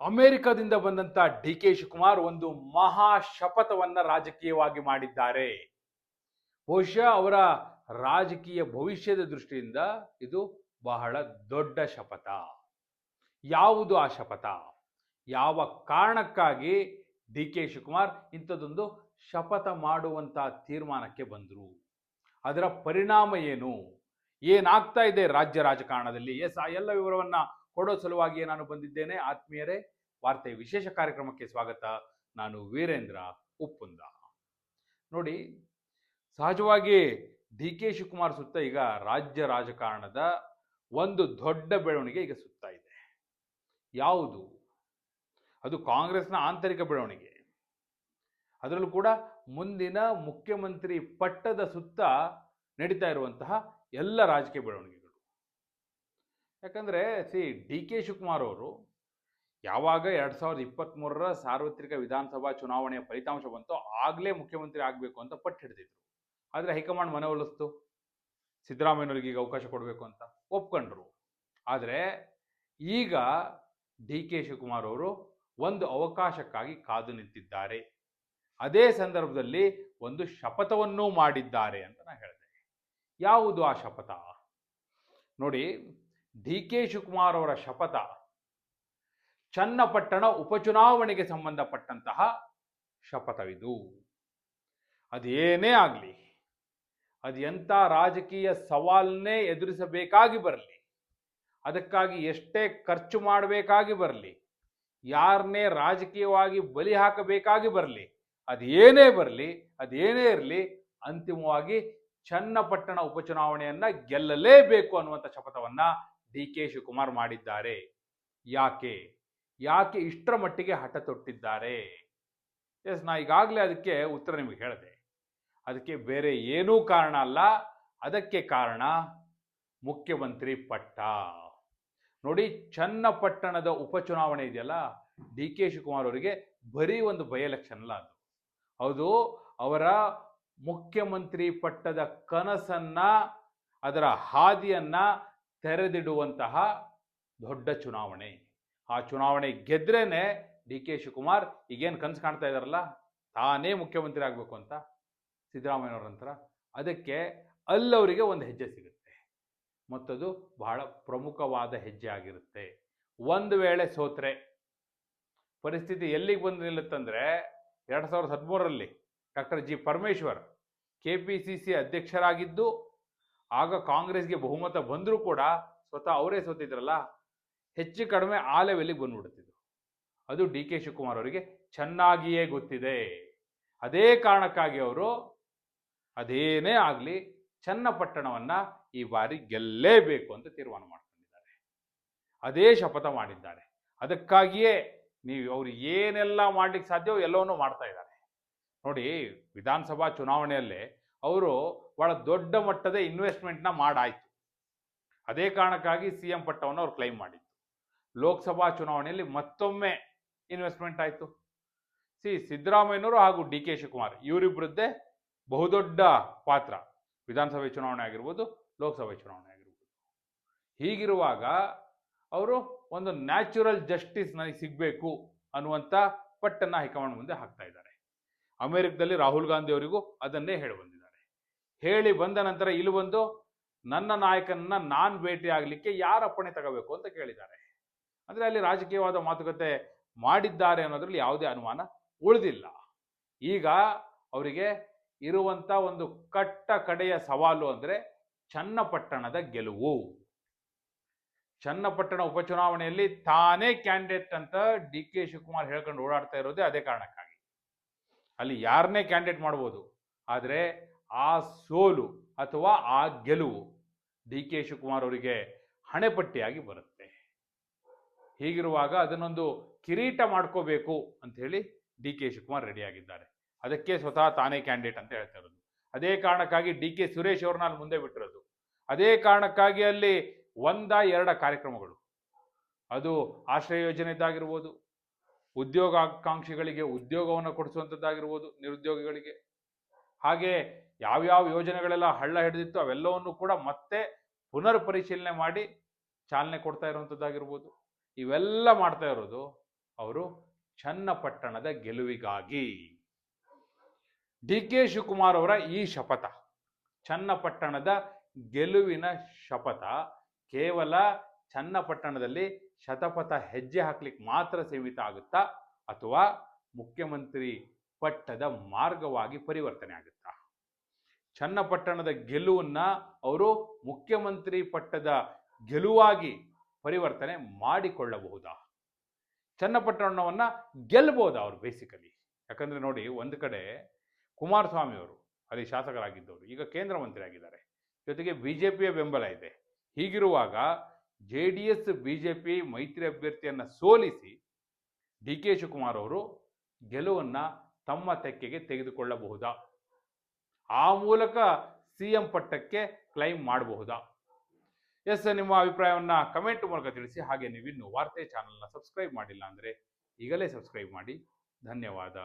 ಅಮೆರಿಕದಿಂದ ಬಂದಂತ D K Shivakumar ಒಂದು ಮಹಾ ಶಪಥವನ್ನ ರಾಜಕೀಯವಾಗಿ ಮಾಡಿದ್ದಾರೆ. ಬಹುಶಃ ಅವರ ರಾಜಕೀಯ ಭವಿಷ್ಯದ ದೃಷ್ಟಿಯಿಂದ ಇದು ಬಹಳ ದೊಡ್ಡ ಶಪಥ. ಯಾವುದು ಆ ಶಪಥ? ಯಾವ ಕಾರಣಕ್ಕಾಗಿ ಡಿ ಕೆ ಶಿವಕುಮಾರ್ ಇಂಥದ್ದೊಂದು ಶಪಥ ಮಾಡುವಂತ ತೀರ್ಮಾನಕ್ಕೆ ಬಂದರು? ಅದರ ಪರಿಣಾಮ ಏನು? ಏನಾಗ್ತಾ ಇದೆ ರಾಜ್ಯ ರಾಜಕಾರಣದಲ್ಲಿ? ಎಸ್, ಆ ಎಲ್ಲ ವಿವರವನ್ನ ಕೊಡೋ ಸಲುವಾಗಿ ನಾನು ಬಂದಿದ್ದೇನೆ. ಆತ್ಮೀಯರೇ ವಾರ್ತೆ ವಿಶೇಷ ಕಾರ್ಯಕ್ರಮಕ್ಕೆ ಸ್ವಾಗತ. ನಾನು ವೀರೇಂದ್ರ ಉಪ್ಪುಂದ. ನೋಡಿ, ಸಹಜವಾಗಿ ಡಿ ಕೆ ಶಿವಕುಮಾರ್ ಸುತ್ತ ಈಗ ರಾಜ್ಯ ರಾಜಕಾರಣದ ಒಂದು ದೊಡ್ಡ ಬೆಳವಣಿಗೆ ಈಗ ಸುತ್ತ ಇದೆ. ಯಾವುದು? ಅದು ಕಾಂಗ್ರೆಸ್ನ ಆಂತರಿಕ ಬೆಳವಣಿಗೆ. ಅದರಲ್ಲೂ ಕೂಡ ಮುಂದಿನ ಮುಖ್ಯಮಂತ್ರಿ ಪಟ್ಟದ ಸುತ್ತ ನಡೀತಾ ಇರುವಂತಹ ಎಲ್ಲ ರಾಜಕೀಯ ಬೆಳವಣಿಗೆಗಳು. ಯಾಕಂದ್ರೆ, ಸಿ, ಡಿ, ಕೆ, ಶಿವಕುಮಾರ್ ಅವರು ಯಾವಾಗ ಎರಡು ಸಾವಿರದ ಇಪ್ಪತ್ತ್ಮೂರರ ಸಾರ್ವತ್ರಿಕ ವಿಧಾನಸಭಾ ಚುನಾವಣೆಯ ಫಲಿತಾಂಶ ಬಂತೋ ಆಗಲೇ ಮುಖ್ಯಮಂತ್ರಿ ಆಗಬೇಕು ಅಂತ ಪಟ್ಟು ಹಿಡಿದಿದ್ರು. ಆದರೆ ಹೈಕಮಾಂಡ್ ಮನವೊಲಿಸ್ತು ಸಿದ್ದರಾಮಯ್ಯನವ್ರಿಗೆ ಈಗ ಅವಕಾಶ ಕೊಡಬೇಕು ಅಂತ ಒಪ್ಕೊಂಡ್ರು. ಆದರೆ ಈಗ ಡಿ, ಕೆ, ಶಿವಕುಮಾರ್ ಅವರು ಒಂದು ಅವಕಾಶಕ್ಕಾಗಿ ಕಾದು ನಿಂತಿದ್ದಾರೆ. ಅದೇ ಸಂದರ್ಭದಲ್ಲಿ ಒಂದು ಶಪಥವನ್ನೂ ಮಾಡಿದ್ದಾರೆ ಅಂತ ನಾನು ಹೇಳಿದೆ. ಯಾವುದು ಆ ಶಪಥ? ನೋಡಿ ಡಿ ಕೆ ಶಿವಕುಮಾರ್ ಅವರ ಶಪಥ. ಚನ್ನಪಟ್ಟಣ ಉಪಚುನಾವಣೆಗೆ ಸಂಬಂಧಪಟ್ಟಂತಹ ಶಪಥವಿದು. ಅದೇನೇ ಆಗಲಿ, ಅದು ಎಂಥ ರಾಜಕೀಯ ಸವಾಲನ್ನೇ ಎದುರಿಸಬೇಕಾಗಿ ಬರಲಿ, ಅದಕ್ಕಾಗಿ ಎಷ್ಟೇ ಖರ್ಚು ಮಾಡಬೇಕಾಗಿ ಬರಲಿ, ಯಾರನ್ನೇ ರಾಜಕೀಯವಾಗಿ ಬಲಿ ಹಾಕಬೇಕಾಗಿ ಬರಲಿ, ಅದೇನೇ ಬರಲಿ, ಅದೇನೇ ಇರಲಿ, ಅಂತಿಮವಾಗಿ ಚನ್ನಪಟ್ಟಣ ಉಪಚುನಾವಣೆಯನ್ನ ಗೆಲ್ಲಲೇಬೇಕು ಅನ್ನುವಂಥ ಶಪಥವನ್ನ ಡಿ ಕೆ ಶಿವಕುಮಾರ್ ಮಾಡಿದ್ದಾರೆ. ಯಾಕೆ? ಯಾಕೆ ಇಷ್ಟರ ಮಟ್ಟಿಗೆ ಹಠ ತೊಟ್ಟಿದ್ದಾರೆ? ಎಸ್, ನಾ ಈಗಾಗಲೇ ಅದಕ್ಕೆ ಉತ್ತರ ನಿಮಗೆ ಹೇಳಿದೆ. ಅದಕ್ಕೆ ಬೇರೆ ಏನೂ ಕಾರಣ ಅಲ್ಲ. ಅದಕ್ಕೆ ಕಾರಣ ಮುಖ್ಯಮಂತ್ರಿ ಪಟ್ಟ. ನೋಡಿ, ಚನ್ನಪಟ್ಟಣದ ಉಪಚುನಾವಣೆ ಇದೆಯಲ್ಲ, ಡಿ ಕೆ ಶಿವಕುಮಾರ್ ಅವರಿಗೆ ಬರೀ ಒಂದು ಬೈ ಎಲೆಕ್ಷನ್ ಅಲ್ಲ ಅದು. ಹೌದು, ಅವರ ಮುಖ್ಯಮಂತ್ರಿ ಪಟ್ಟದ ಕನಸನ್ನ, ಅದರ ಹಾದಿಯನ್ನ ತೆರೆದಿಡುವಂತಹ ದೊಡ್ಡ ಚುನಾವಣೆ. ಆ ಚುನಾವಣೆ ಗೆದ್ರೇನೆ ಡಿ ಕೆ ಶಿವಕುಮಾರ್ ಈಗೇನು ಕನಸು ಕಾಣ್ತಾ ಇದ್ದಾರಲ್ಲ ತಾನೇ ಮುಖ್ಯಮಂತ್ರಿ ಆಗಬೇಕು ಅಂತ ಸಿದ್ದರಾಮಯ್ಯನವರಂತರ ಅದಕ್ಕೆ ಅಲ್ಲವರಿಗೆ ಒಂದು ಹೆಜ್ಜೆ ಸಿಗುತ್ತೆ. ಮತ್ತದು ಬಹಳ ಪ್ರಮುಖವಾದ ಹೆಜ್ಜೆ ಆಗಿರುತ್ತೆ. ಒಂದು ವೇಳೆ ಸೋತ್ರೆ, ಪರಿಸ್ಥಿತಿ ಎಲ್ಲಿಗೆ ಬಂದು ನಿಲ್ಲುತ್ತಂದ್ರೆ ಎರಡು ಸಾವಿರದ ಹದಿಮೂರರಲ್ಲಿ doctor G Parameshwar K P C C ಅಧ್ಯಕ್ಷರಾಗಿದ್ದು ಆಗ ಕಾಂಗ್ರೆಸ್ಗೆ ಬಹುಮತ ಬಂದರೂ ಕೂಡ ಸ್ವತಃ ಅವರೇ ಸೋತಿದ್ರಲ್ಲ, ಹೆಚ್ಚು ಕಡಿಮೆ ಆ ಲೆವೆಲ್ಲಿಗೆ ಬಂದ್ಬಿಡ್ತಿದ್ರು. ಅದು ಡಿ ಕೆ ಶಿವಕುಮಾರ್ ಅವರಿಗೆ ಚೆನ್ನಾಗಿಯೇ ಗೊತ್ತಿದೆ. ಅದೇ ಕಾರಣಕ್ಕಾಗಿ ಅವರು ಅದೇನೇ ಆಗಲಿ ಚನ್ನಪಟ್ಟಣವನ್ನು ಈ ಬಾರಿ ಗೆಲ್ಲೇಬೇಕು ಅಂತ ತೀರ್ಮಾನ ಮಾಡ್ಕೊಂಡಿದ್ದಾರೆ. ಅದೇ ಶಪಥ ಮಾಡಿದ್ದಾರೆ. ಅದಕ್ಕಾಗಿಯೇ ನೀವು ಅವರು ಏನೆಲ್ಲ ಮಾಡ್ಲಿಕ್ಕೆ ಸಾಧ್ಯವೋ ಎಲ್ಲವನ್ನೂ ಮಾಡ್ತಾ ಇದ್ದಾರೆ. ನೋಡಿ ವಿಧಾನಸಭಾ ಚುನಾವಣೆಯಲ್ಲೇ ಅವರು ಬಹಳ ದೊಡ್ಡ ಮಟ್ಟದ ಇನ್ವೆಸ್ಟ್ಮೆಂಟ್ನ ಮಾಡಾಯಿತು. ಅದೇ ಕಾರಣಕ್ಕಾಗಿ ಸಿ ಎಂ ಪಟ್ಟವನ್ನು ಅವ್ರು ಕ್ಲೈಮ್ ಮಾಡಿತ್ತು ಲೋಕಸಭಾ ಚುನಾವಣೆಯಲ್ಲಿ ಮತ್ತೊಮ್ಮೆ ಇನ್ವೆಸ್ಟ್ಮೆಂಟ್ ಆಯಿತು. ಸಿ ಸಿದ್ದರಾಮಯ್ಯನವರು ಹಾಗೂ ಡಿ ಕೆ ಶಿವಕುಮಾರ್ ಇವರಿಬ್ಬರದ್ದೇ ಬಹುದೊಡ್ಡ ಪಾತ್ರ. ವಿಧಾನಸಭೆ ಚುನಾವಣೆ ಆಗಿರ್ಬೋದು, ಲೋಕಸಭೆ ಚುನಾವಣೆ ಆಗಿರ್ಬೋದು. ಹೀಗಿರುವಾಗ ಅವರು ಒಂದು ನ್ಯಾಚುರಲ್ ಜಸ್ಟಿಸ್ ನನಗೆ ಸಿಗಬೇಕು ಅನ್ನುವಂಥ ಪಟ್ಟನ್ನ ಹೈಕಮಾಂಡ್ ಮುಂದೆ ಹಾಕ್ತಾ ಇದ್ದಾರೆ. ಅಮೆರಿಕದಲ್ಲಿ ರಾಹುಲ್ ಗಾಂಧಿ ಅವರಿಗೂ ಅದನ್ನೇ ಹೇಳಿ ಹೇಳಿ ಬಂದ ನಂತರ ಇಲ್ಲಿ ಬಂದು ನನ್ನ ನಾಯಕನನ್ನ ನಾನ್ ಭೇಟಿ ಆಗ್ಲಿಕ್ಕೆ ಯಾರ ಅಪ್ಪಣೆ ತಗೋಬೇಕು ಅಂತ ಕೇಳಿದ್ದಾರೆ. ಅಂದ್ರೆ ಅಲ್ಲಿ ರಾಜಕೀಯವಾದ ಮಾತುಕತೆ ಮಾಡಿದ್ದಾರೆ ಅನ್ನೋದ್ರಲ್ಲಿ ಯಾವುದೇ ಅನುಮಾನ ಉಳಿದಿಲ್ಲ. ಈಗ ಅವರಿಗೆ ಇರುವಂತ ಒಂದು ಕಟ್ಟ ಕಡೆಯ ಸವಾಲು ಅಂದ್ರೆ ಚನ್ನಪಟ್ಟಣದ ಗೆಲುವು. ಚನ್ನಪಟ್ಟಣ ಉಪಚುನಾವಣೆಯಲ್ಲಿ ತಾನೇ ಕ್ಯಾಂಡಿಡೇಟ್ ಅಂತ ಡಿ ಕೆ ಶಿವಕುಮಾರ್ ಹೇಳ್ಕೊಂಡು ಓಡಾಡ್ತಾ ಇರೋದೇ ಅದೇ ಕಾರಣಕ್ಕಾಗಿ. ಅಲ್ಲಿ ಯಾರನ್ನೇ ಕ್ಯಾಂಡಿಡೇಟ್ ಮಾಡ್ಬೋದು. ಆದರೆ ಆ ಸೋಲು ಅಥವಾ ಆ ಗೆಲುವು ಡಿ ಕೆ ಶಿವಕುಮಾರ್ ಅವರಿಗೆ ಹಣೆಪಟ್ಟಿಯಾಗಿ ಬರುತ್ತೆ. ಹೀಗಿರುವಾಗ ಅದನ್ನೊಂದು ಕಿರೀಟ ಮಾಡ್ಕೋಬೇಕು ಅಂತ ಹೇಳಿ ಡಿ ಕೆ ಶಿವಕುಮಾರ್ ರೆಡಿಯಾಗಿದ್ದಾರೆ ಅದಕ್ಕೆ ಸ್ವತಃ ತಾನೇ ಕ್ಯಾಂಡಿಡೇಟ್ ಅಂತ ಹೇಳ್ತಾ ಇರೋದು. ಅದೇ ಕಾರಣಕ್ಕಾಗಿ ಡಿ ಕೆ ಸುರೇಶ್ ಅವ್ರನ್ನ ಅಲ್ಲಿ ಮುಂದೆ ಬಿಟ್ಟಿರೋದು. ಅದೇ ಕಾರಣಕ್ಕಾಗಿ ಅಲ್ಲಿ ಒಂದ ಎರಡ ಕಾರ್ಯಕ್ರಮಗಳು. ಅದು ಆಶ್ರಯ ಯೋಜನೆದ್ದಾಗಿರ್ಬೋದು ಉದ್ಯೋಗಾಕಾಂಕ್ಷಿಗಳಿಗೆ ಉದ್ಯೋಗವನ್ನು ಕೊಡಿಸುವಂಥದ್ದಾಗಿರ್ಬೋದು ನಿರುದ್ಯೋಗಿಗಳಿಗೆ. ಹಾಗೆ ಯಾವ್ಯಾವ ಯೋಜನೆಗಳೆಲ್ಲ ಹಳ್ಳ ಹಿಡಿದಿತ್ತು ಅವೆಲ್ಲವನ್ನು ಕೂಡ ಮತ್ತೆ ಪುನರ್ ಪರಿಶೀಲನೆ ಮಾಡಿ ಚಾಲನೆ ಕೊಡ್ತಾ ಇರುವಂಥದ್ದಾಗಿರ್ಬೋದು. ಇವೆಲ್ಲ ಮಾಡ್ತಾ ಇರೋದು ಅವರು ಚನ್ನಪಟ್ಟಣದ ಗೆಲುವಿಗಾಗಿ. ಡಿ ಕೆ ಶಿವಕುಮಾರ್ ಅವರ ಈ ಶಪಥ. ಚನ್ನಪಟ್ಟಣದ ಗೆಲುವಿನ ಶಪಥ. ಕೇವಲ ಚನ್ನಪಟ್ಟಣದಲ್ಲಿ ಶತಪಥ ಹೆಜ್ಜೆ ಹಾಕ್ಲಿಕ್ಕೆ ಮಾತ್ರ ಸೀಮಿತ ಆಗುತ್ತಾ ಅಥವಾ ಮುಖ್ಯಮಂತ್ರಿ ಪಟ್ಟದ ಮಾರ್ಗವಾಗಿ ಪರಿವರ್ತನೆ ಆಗುತ್ತಾ? ಚನ್ನಪಟ್ಟಣದ ಗೆಲುವನ್ನ ಅವರು ಮುಖ್ಯಮಂತ್ರಿ ಪಟ್ಟದ ಗೆಲುವಾಗಿ ಪರಿವರ್ತನೆ ಮಾಡಿಕೊಳ್ಳಬಹುದಾ? ಚನ್ನಪಟ್ಟಣವನ್ನ ಗೆಲ್ಲಬಹುದಾ ಅವರು ಬೇಸಿಕಲಿ ಯಾಕಂದ್ರೆ ನೋಡಿ ಒಂದು ಕಡೆ ಕುಮಾರಸ್ವಾಮಿ ಅವರು, ಅಲ್ಲಿ ಶಾಸಕರಾಗಿದ್ದವರು, ಈಗ ಕೇಂದ್ರ ಮಂತ್ರಿ ಆಗಿದ್ದಾರೆ ಜೊತೆಗೆ ಬಿಜೆಪಿಯ ಬೆಂಬಲ ಇದೆ. ಹೀಗಿರುವಾಗ ಜೆ ಡಿ ಎಸ್, ಬಿಜೆಪಿ ಮೈತ್ರಿ ಅಭ್ಯರ್ಥಿಯನ್ನ ಸೋಲಿಸಿ ಡಿ ಕೆ ಶಿವಕುಮಾರ್ ಅವರು ಗೆಲುವನ್ನ ತಮ್ಮ ತೆಕ್ಕೆಗೆ ತೆಗೆದುಕೊಳ್ಳಬಹುದಾ? ಆ ಮೂಲಕ ಸಿ ಎಂ ಪಟ್ಟಕ್ಕೆ ಕ್ಲೈಮ್ ಮಾಡಬಹುದಾ? ಎಸ್ ನಿಮ್ಮ ಅಭಿಪ್ರಾಯವನ್ನು ಕಮೆಂಟ್ ಮೂಲಕ ತಿಳಿಸಿ. ಹಾಗೆ ನೀವಿನ್ನು ವಾರ್ತೆ ಚಾನಲ್ನ ಸಬ್ಸ್ಕ್ರೈಬ್ ಮಾಡಿಲ್ಲ ಅಂದರೆ ಈಗಲೇ ಸಬ್ಸ್ಕ್ರೈಬ್ ಮಾಡಿ. ಧನ್ಯವಾದ.